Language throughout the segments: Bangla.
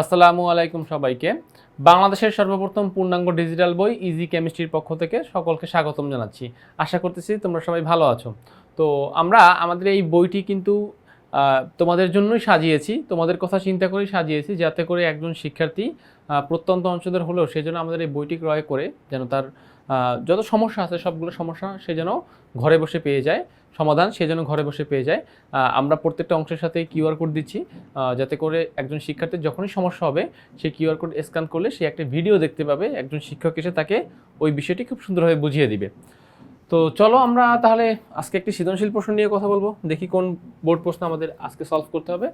আসসালামু আলাইকুম সবাইকে। বাংলাদেশের সর্বপ্রথম পূর্ণাঙ্গ ডিজিটাল বই ইজি কেমিস্ট্রির পক্ষ থেকে সকলকে স্বাগতম জানাচ্ছি। আশা করতেছি তোমরা সবাই ভালো আছো। তো আমরা আমাদের এই বইটি কিন্তু তোমাদের জন্যই সাজিয়েছি, তোমাদের কথা চিন্তা করেই সাজিয়েছি, যাতে করে একজন শিক্ষার্থী প্রত্যন্ত অঞ্চলের হলেও সে যেন আমাদের এই বইটি ক্রয় করে, যেন তার যত সমস্যা আছে সবগুলো সমস্যা সে যেন ঘরে বসে পেয়ে যায়। সমাধান, সে যেন ঘরে বসে পেয়ে যায়। আমরা প্রত্যেকটা অংশের সাথে কিউআর কোড দিচ্ছি যাতে করে একজন শিক্ষার্থীর যখনই সমস্যা হবে, সে কিউআর কোড স্ক্যান করলে সে একটা ভিডিও দেখতে পাবে, একজন শিক্ষক এসে তাকে ওই বিষয়টি খুব সুন্দরভাবে বুঝিয়ে দিবে। তো চলো আমরা তাহলে আজকে একটি সৃজনশীল প্রশ্ন নিয়ে কথা বলব, দেখি কোন বোর্ড প্রশ্ন আমাদের আজকে সলভ করতে হবে।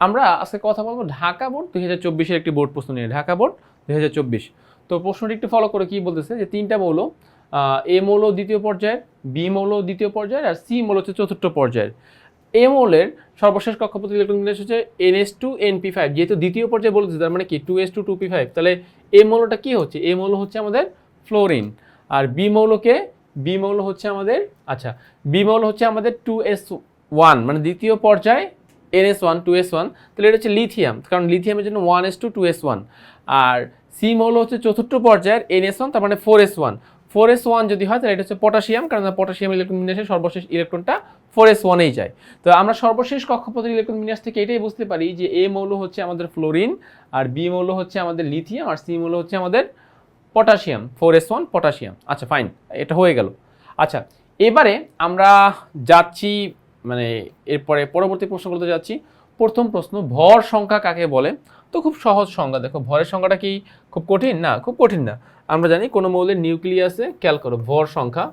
আমরা আজকে কথা বলব ঢাকা বোর্ড দুই হাজার চব্বিশের একটি বোর্ড প্রশ্ন নিয়ে, ঢাকা বোর্ড দুই হাজার চব্বিশ। তো প্রশ্নটি একটু ফলো করে কি বলতেছে, যে তিনটা মৌল এ মৌল দ্বিতীয় পর্যায়ের বি মৌল দ্বিতীয় পর্যায়ের আর সি মৌল হচ্ছে চতুর্থ পর্যায়ের এ মৌলের সর্বশেষ কক্ষপথ ইলেকট্রন বিন্যাস হচ্ছে n s two n p five, যেহেতু দ্বিতীয় পর্যায়ে বলেছে তার মানে কি? Two s two two p five, তাহলে এ মৌলটা কি হচ্ছে? এ মৌল হচ্ছে আমাদের ফ্লোরিন, আর বি মৌলকে, বি মৌল হচ্ছে আমাদের আচ্ছা বি মৌল হচ্ছে আমাদের টু এস ওয়ান মানে দ্বিতীয় পর্যায়ে N S one, two S one, তাহলে এটা হচ্ছে লিথিয়াম, কারণ লিথিয়ামের জন্য one S two two S one, আর সি মৌল হচ্ছে চতুর্থ পর্যায়ের এন এস ওয়ান, তার মানে four S one four S one যদি হয়, তাহলে এটা হচ্ছে পটাশিয়াম, কারণ পটাশিয়াম ইলেকট্রন বিন্যাসের সর্বশেষ ইলেকট্রনটা ফোর এস ওয়ানেই যায়। তো আমরা সর্বশেষ কক্ষপথের ইলেকট্রন বিন্যাস থেকে এটাই বুঝতে পারি যে এ মৌল হচ্ছে আমাদের ফ্লোরিন আর বি মৌল হচ্ছে আমাদের লিথিয়াম আর সি মৌল হচ্ছে আমাদের potassium, four S one potassium. আচ্ছা ফাইন এটা হয়ে গেল। আচ্ছা এবারে আমরা যাচ্ছি মানে এরপরে পরবর্তী প্রশ্নগুলোতে যাচ্ছি। প্রথম প্রশ্ন, ভর সংখ্যা কাকে বলে? তো খুব সহজ সংজ্ঞা, দেখো, ভরের সংখ্যাটা কি খুব কঠিন? না, খুব কঠিন না। আমরা জানি কোনো মৌলের নিউক্লিয়াসে খেয়াল করো, ভর সংখ্যা।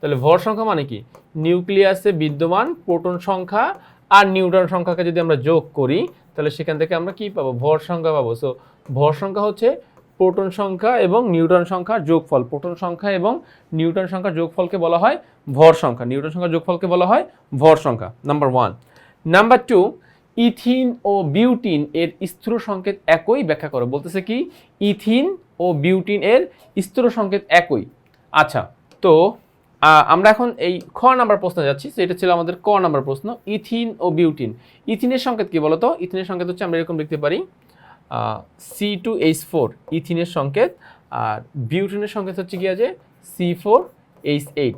তাহলে ভর সংখ্যা মানে কি? নিউক্লিয়াসে বিদ্যমান প্রোটন সংখ্যা আর নিউট্রন সংখ্যাকে যদি আমরা যোগ করি, তাহলে সেখান থেকে আমরা কি পাবো? ভর সংখ্যা পাবো। সো ভর সংখ্যা হচ্ছে প্রোটন সংখ্যা এবং নিউট্রন সংখ্যার যোগফল। প্রোটন সংখ্যা এবং নিউট্রন সংখ্যার যোগফলকে বলা হয় ভর সংখ্যা। নিউট্রন সংখ্যার যোগফলকে বলা হয় ভর সংখ্যা। Number one number two ethene ও বিউটিন এর স্থূল সংকেত একই ব্যাখ্যা করো। বলতেছে কি ইথিন ও বিউটিন এর স্থূল সংকেত একই। আচ্ছা তো আমরা এখন এই খ নাম্বার প্রশ্নে যাচ্ছি, তো এটা ছিল আমাদের ক নাম্বার প্রশ্ন, ইথিন ও বিউটিন। ইথিনের সংকেত কি বলতো? ইথিনের সংকেত হচ্ছে আমরা এরকম লিখতে পারি সি টু এইচ ফোর ইথিনের সংকেত, আর বিউটিনের সংকেত হচ্ছে কি আছে? সি ফোর এইচ এইট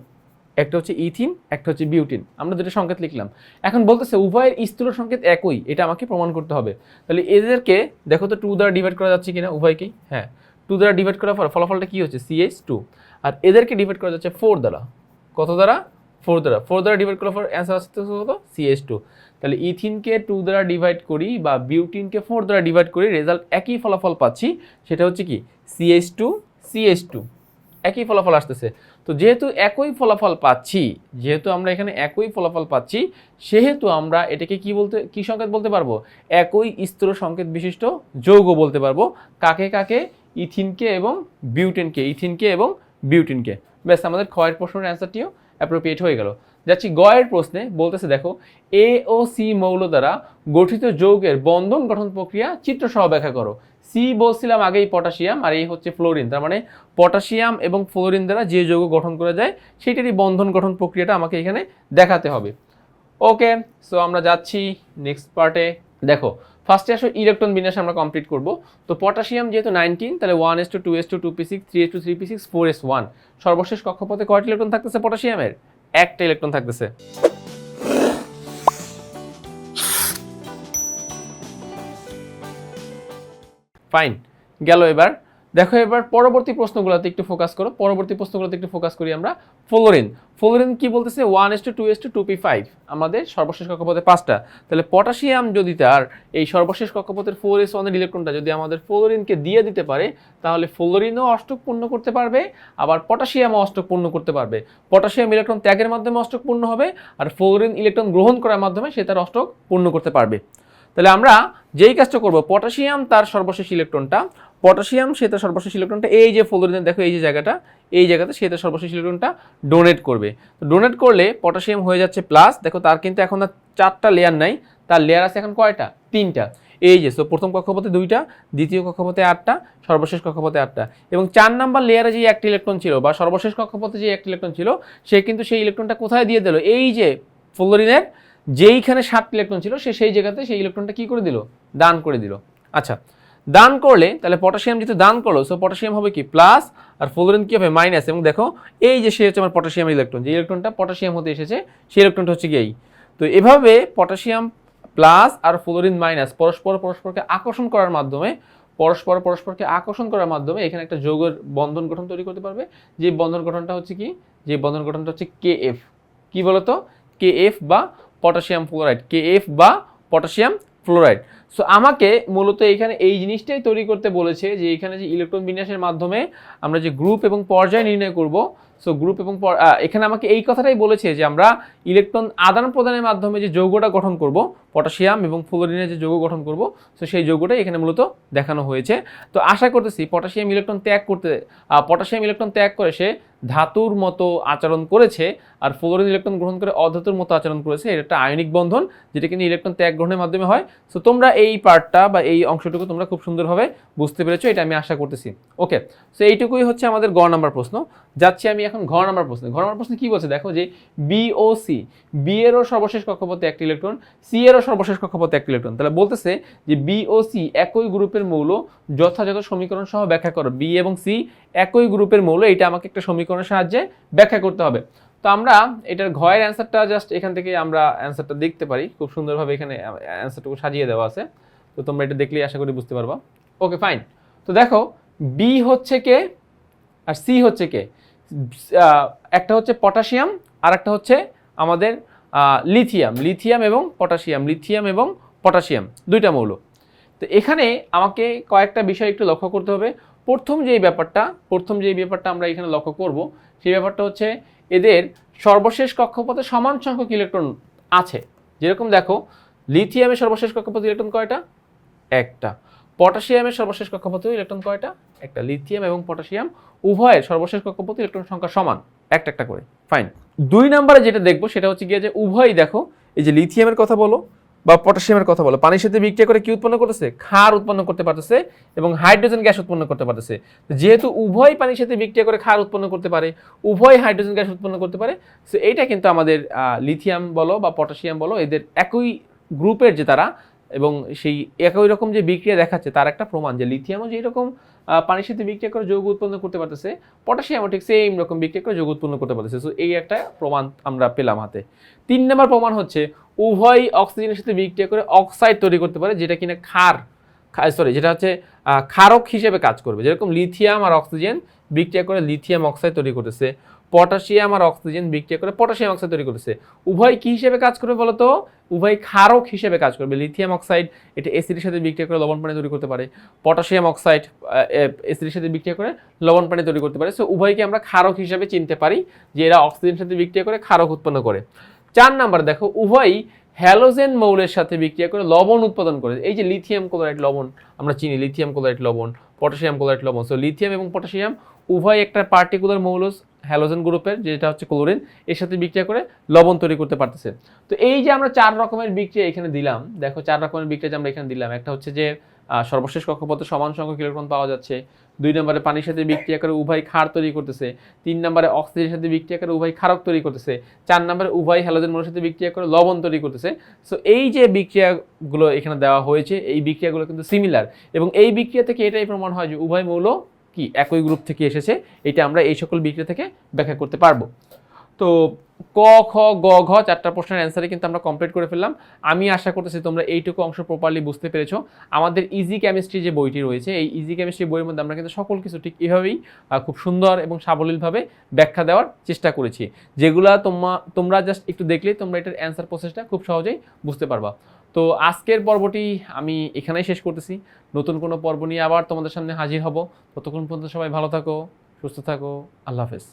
একটা হচ্ছে ইথিন, একটা হচ্ছে বিউটিন। আমরা দুটো সংকেত লিখলাম। এখন বলতেছে উভয়ের স্থূল সংকেত একই, এটা আমাকে প্রমাণ করতে হবে। তাহলে এদেরকে, দেখো তো টু দ্বারা ডিভাইড করা যাচ্ছে কিনা উভয়কেই? হ্যাঁ। টু দ্বারা ডিভাইড করার পর ফলাফলটা কি হচ্ছে? সিএইচ টু আর এদেরকে ডিভাইড করা যাচ্ছে ফোর দ্বারা। কত দ্বারা? ফোর দ্বারা। ফোর দ্বারা ডিভাইড করার পর অ্যান্সার আসতে কত? সিএইচ টু তাহলে ইথিনকে টু দ্বারা ডিভাইড করি বা বিউটিনকে ফোর দ্বারা ডিভাইড করি রেজাল্ট একই ফলাফল পাচ্ছি, সেটা হচ্ছে কি? সিএইচ টু সিএইচ টু একই ফলাফল আসতেছে। তো যেহেতু একই ফলাফল পাচ্ছি, যেহেতু আমরা এখানে একই ফলাফল পাচ্ছি, সেহেতু আমরা এটাকে কি বলতে, কি সংকেত বলতে পারব? একই স্থূল সংকেত বিশিষ্ট যৌগ বলতে পারব। কাকে কাকে? ইথিনকে এবং বিউটিনকে, ইথিনকে এবং বিউটিনকে। ব্যাস, আমাদের ক্ষয়ের প্রশ্নের অ্যান্সারটিও অ্যাপ্রোপ্রিয়েট হয়ে গেল। যাচ্ছি গয়ের প্রশ্নে, বলতেছে দেখো এ ও সি মৌল দ্বারা গঠিত যৌগের বন্ধন গঠন প্রক্রিয়া চিত্রসহ ব্যাখ্যা করো। সি বলছিলাম আগেই পটাশিয়াম, আর এই হচ্ছে ফ্লোরিন। তার মানে পটাশিয়াম এবং ফ্লোরিন দ্বারা যে যৌগ গঠন করা যায় সেটারই বন্ধন গঠন প্রক্রিয়াটা আমাকে এখানে দেখাতে হবে। ওকে সো আমরা যাচ্ছি নেক্সট পার্টে দেখো ফার্স্টে আসো ইলেকট্রন বিন্যাস আমরা কমপ্লিট করব। তো পটাশিয়াম যেহেতু নাইনটিন তাহলে one S two two S two two P six three S two three P six four S one সর্বশেষ কক্ষপথে কয়টা ইলেকট্রন থাকতেছে পটাশিয়ামের একটা ইলেকট্রন থাকতেছে। ফাইন গেল এবার। দেখো এবার পরবর্তী প্রশ্নগুলোতে একটু ফোকাস করো। পরবর্তী প্রশ্নগুলোতে একটু ফোকাস করি আমরা। ফ্লোরিন। ফ্লোরিন কি বলতেছে? One S two two S two two P five আমাদের সর্বশেষ কক্ষপথে পাঁচটা। তাহলে পটাশিয়াম যদি তার এই সর্বশেষ কক্ষপথের ফোর এস ওয়ানের ইলেকট্রনটা যদি আমাদের ফ্লোরিনকে দিয়ে দিতে পারে, তাহলে ফ্লোরিনও অষ্টক পূর্ণ করতে পারবে, আবার পটাশিয়ামও অষ্টক পূর্ণ করতে পারবে। পটাশিয়াম ইলেকট্রন ত্যাগের মাধ্যমে অষ্টক পূর্ণ হবে, আর ফ্লোরিন ইলেকট্রন গ্রহণ করার মাধ্যমে সে তার অষ্টক পূর্ণ করতে পারবে। তাহলে আমরা যেই কাজটা করব, পটাশিয়াম তার সর্বশেষ ইলেকট্রনটা পটাশিয়াম সে তার সর্বশেষ ইলেকট্রনটা, এই যে ফ্লোরিনের, দেখো এই যে জায়গাটা, এই জায়গাতে সে তার সর্বশেষ ইলেকট্রনটা ডোনেট করবে। ডোনেট করলে পটাশিয়াম হয়ে যাচ্ছে প্লাস দেখো তার কিন্তু এখন আর চারটা লেয়ার নাই, তার লেয়ার আছে এখন কয়টা? তিনটা। এই যে সো প্রথম কক্ষপথে দুইটা, দ্বিতীয় কক্ষপথে আটটা, সর্বশেষ কক্ষপথে আটটা। এবং চার নাম্বার লেয়ারে যে একটা ইলেকট্রন ছিল, বা সর্বশেষ কক্ষপথে যে একটা ইলেকট্রন ছিল, সে কিন্তু সেই ইলেকট্রনটা কোথায় দিয়ে দিল? এই যে ফ্লোরিনের, যেইখানে সাত ইলেকট্রন ছিল, সে সেই জায়গাতে সেই ইলেকট্রনটা কি করে দিল? দান করে দিল। আচ্ছা দান করলে, তাহলে পটাশিয়াম যেহেতু দান করল সো পটাশিয়াম হবে কি? প্লাস আর ফ্লোরিন কি হবে? মাইনাস এবং দেখো, এই যে সে হচ্ছে আমার পটাশিয়াম ইলেকট্রন যে ইলেকট্রনটা পটাশিয়াম হতে এসেছে, সেই ইলেকট্রনটা হচ্ছে কি এই? তো এভাবে পটাশিয়াম প্লাস আর ফ্লোরিন মাইনাস পরস্পর পরস্পরকে আকর্ষণ করার মাধ্যমে, পরস্পর পরস্পরকে আকর্ষণ করার মাধ্যমে এখানে একটা যৌগের বন্ধন গঠন তৈরি করতে পারবে। যে বন্ধন গঠনটা হচ্ছে কি? যে বন্ধন গঠনটা হচ্ছে কে এফ কি বলতো? কে এফ বা পটাশিয়াম ফ্লোরাইড কে এফ বা পটাশিয়াম ফ্লোরাইড। সো আমাকে মূলত এখানে এই জিনিসটাই তৈরি করতে বলেছে যে এখানে যে ইলেকট্রন বিন্যাসের মাধ্যমে আমরা যে গ্রুপ এবং পর্যায় নির্ণয় করব সো গ্রুপ এবং এখানে আমাকে এই কথাটাই বলেছে যে আমরা ইলেকট্রন আদান প্রদানের মাধ্যমে যে যৌগটা গঠন করব পটাশিয়াম এবং ফ্লোরিনের যে যৌগ গঠন করব সো সেই যৌগটাই এখানে মূলত দেখানো হয়েছে। তো আশা করতেছি পটাশিয়াম ইলেকট্রন ত্যাগ করতে পটাশিয়াম ইলেকট্রন ত্যাগ করে সে ধাতুর মতো আচরণ করেছে আর ফ্লোরিন ইলেকট্রন গ্রহণ করে অধাতুর মতো আচরণ করেছে। এটা একটা আয়নিক বন্ধন যেটা কিন্তু ইলেকট্রন ত্যাগ গ্রহণের মাধ্যমে হয়। সো তোমরা এই পার্টটা বা এই অংশটুকু তোমরা খুব সুন্দরভাবে বুঝতে পেরেছ, এটা আমি আশা করতেছি। ওকে সো এইটুকুই হচ্ছে আমাদের গ নাম্বার প্রশ্ন। যাচ্ছি আমি এখন ঘ নাম্বার প্রশ্ন। ঘ নাম্বার প্রশ্ন কি বলছে? দেখো যে বিওসি বি এরও সর্বশেষ কক্ষপথে একটি ইলেকট্রন সি এরও সর্বশেষ কক্ষপথে একটি ইলেকট্রন তাহলে বলতেছে যে বিওসি একই গ্রুপের মৌল যথাযথ সমীকরণ সহ ব্যাখ্যা করো। বি এবং সি একই গ্রুপের মৌল এটা আমাকে একটা সমীকরণের সাহায্যে ব্যাখ্যা করতে হবে। তো আমরা এটার ঘয়ের অ্যান্সারটা জাস্ট এখান থেকে আমরা অ্যান্সারটা দেখতে পারি। খুব সুন্দরভাবে এখানে অ্যান্সারটুকু সাজিয়ে দেওয়া আছে। তো তোমরা এটা দেখলেই আশা করি বুঝতে পারবা। ওকে ফাইন তো দেখো বি হচ্ছে কে? আর সি হচ্ছে কে? একটা হচ্ছে পটাশিয়াম আর একটা হচ্ছে আমাদের লিথিয়াম লিথিয়াম এবং পটাশিয়াম, লিথিয়াম এবং পটাশিয়াম, দুইটা মৌল। তো এখানে আমাকে কয়েকটা বিষয় একটু লক্ষ্য করতে হবে। প্রথম যেই ব্যাপারটা, প্রথম যেই ব্যাপারটা আমরা এখানে লক্ষ্য করব, সেই ব্যাপারটা হচ্ছে এদের সর্বশেষ কক্ষপথে সমান সংখ্যক ইলেকট্রন আছে। যেরকম দেখো লিথিয়ামের সর্বশেষ কক্ষপথে ইলেকট্রন কয়টা? একটা। পটাশিয়ামের সর্বশেষ কক্ষপথে ইলেকট্রন কয়টা? একটা লিথিয়াম এবং পটাশিয়াম। উভয়ের সর্বশেষ কক্ষপথে ইলেকট্রন সংখ্যা সমান, একটা একটা করে। ফাইন দুই নম্বরে যেটা দেখব সেটা হচ্ছে গিয়ে যে উভয়ই দেখো, এই যে লিথিয়ামের কথা বলো বা পটাশিয়ামের কথা বলো, পানির সাথে বিক্রিয়া করে কি উৎপন্ন করতেছে? ক্ষার উৎপন্ন করতে পারতেছে এবং হাইড্রোজেন গ্যাস উৎপন্ন করতে পারতেছে। যেহেতু উভয় পানির সাথে বিক্রিয়া করে ক্ষার উৎপন্ন করতে পারে উভয় হাইড্রোজেন গ্যাস উৎপন্ন করতে পারে সো এইটা কিন্তু আমাদের লিথিয়াম বলো বা পটাশিয়াম বলো, এদের একই গ্রুপের যে তারা এবং সেই একই রকম যে বিক্রিয়া দেখাচ্ছে, তার একটা প্রমাণ যে লিথিয়ামও যেই রকম পানির সাথে বিক্রিয়া করে যৌগ উৎপন্ন করতে পারতেছে পটাশিয়ামও ঠিক সেম রকম বিক্রিয়া করে যৌগ উৎপন্ন করতে পারতেছে। সো এই একটা প্রমাণ আমরা পেলাম হাতে। তিন নম্বর প্রমাণ হচ্ছে, উভয় অক্সিজেনের সাথে বিক্রিয়া করে অক্সাইড তৈরি করতে পারে, যেটা কিনা ক্ষার সরি যেটা হচ্ছে ক্ষারক হিসেবে কাজ করবে। যেরকম লিথিয়াম আর অক্সিজেন বিক্রিয়া করে লিথিয়াম অক্সাইড তৈরি করতেছে। পটাশিয়াম আর অক্সিজেন বিক্রিয়া করে পটাশিয়াম অক্সাইড তৈরি করতেছে। উভয় কি হিসেবে কাজ করবে বলতো? উভয় ক্ষারক হিসেবে কাজ করবে। লিথিয়াম অক্সাইড, এটা এসিডের সাথে বিক্রিয়া করে লবণ পানি তৈরি করতে পারে। পটাশিয়াম অক্সাইড এসিডের সাথে বিক্রিয়া করে লবণ পানি তৈরি করতে পারে। সো উভয়কে আমরা ক্ষারক হিসেবে চিনতে পারি যে এরা অক্সিজেনের সাথে বিক্রিয়া করে, ক্ষারক উৎপন্ন করে। চার নাম্বার দেখো উভয়ই হ্যালোজেন মৌলের সাথে বিক্রিয়া করে লবণ উৎপাদন করে। এই যে লিথিয়াম ক্লোরাইড লবণ, আমরা চিনি লিথিয়াম ক্লোরাইড লবণ, পটাশিয়াম ক্লোরাইড লবণ। সো লিথিয়াম এবং পটাশিয়াম উভয় একটা পার্টিকুলার মৌল হ্যালোজেন গ্রুপের, যেটা হচ্ছে ক্লোরিন, এর সাথে বিক্রিয়া করে লবণ তৈরি করতে পারতেছে। তো এই যে আমরা চার রকমের বিক্রিয়া এখানে দিলাম, দেখো চার রকমের বিক্রিয়া যে আমরা এখানে দিলাম, একটা হচ্ছে যে সর্বশেষ কক্ষপথে সমান সংখ্যক ইলেকট্রন পাওয়া যাচ্ছে, দুই নম্বরে পানির সাথে বিক্রিয়া করে উভয় ক্ষার তৈরি করতেছে, তিন নম্বরে অক্সিজেনের সাথে বিক্রিয়া করে উভয় ক্ষারক তৈরি করতেছে, চার নম্বরে উভয় হ্যালোজেন মনের সাথে বিক্রিয়া করে লবণ তৈরি করতেছে। সো এই যে বিক্রিয়াগুলো এখানে দেওয়া হয়েছে, এই বিক্রিয়াগুলো কিন্তু সিমিলার এবং এই বিক্রিয়া থেকে এটাই প্রমাণ হয় যে উভয় মৌল কি একই গ্রুপ থেকে এসেছে, এটা আমরা এই সকল বিক্রিয়া থেকে ব্যাখ্যা করতে পারব। তো ক, খ, গ, ঘ চারটা প্রশ্নের অ্যান্সারে কিন্তু আমরা কমপ্লিট করে ফেললাম। আমি আশা করতেছি তোমরা এইটুকু অংশ প্রপারলি বুঝতে পেরেছ। আমাদের ইজি কেমিস্ট্রি যে বইটি রয়েছে, এই ইজি কেমিস্ট্রি বইয়ের মধ্যে আমরা কিন্তু সকল কিছু ঠিক এভাবেই খুব সুন্দর এবং সাবলীলভাবে ব্যাখ্যা দেওয়ার চেষ্টা করেছি। যেগুলা তোমা, তোমরা জাস্ট একটু দেখলেই তোমরা এটার অ্যান্সার প্রসেসটা খুব সহজেই বুঝতে পারবা। তো আজকের পর্বটি আমি এখানেই শেষ করতেছি। নতুন কোনো পর্ব নিয়ে আবার তোমাদের সামনে হাজির হব। ততক্ষণ পর্যন্ত সবাই ভালো থাকো, সুস্থ থাকো। আল্লাহ হাফেজ।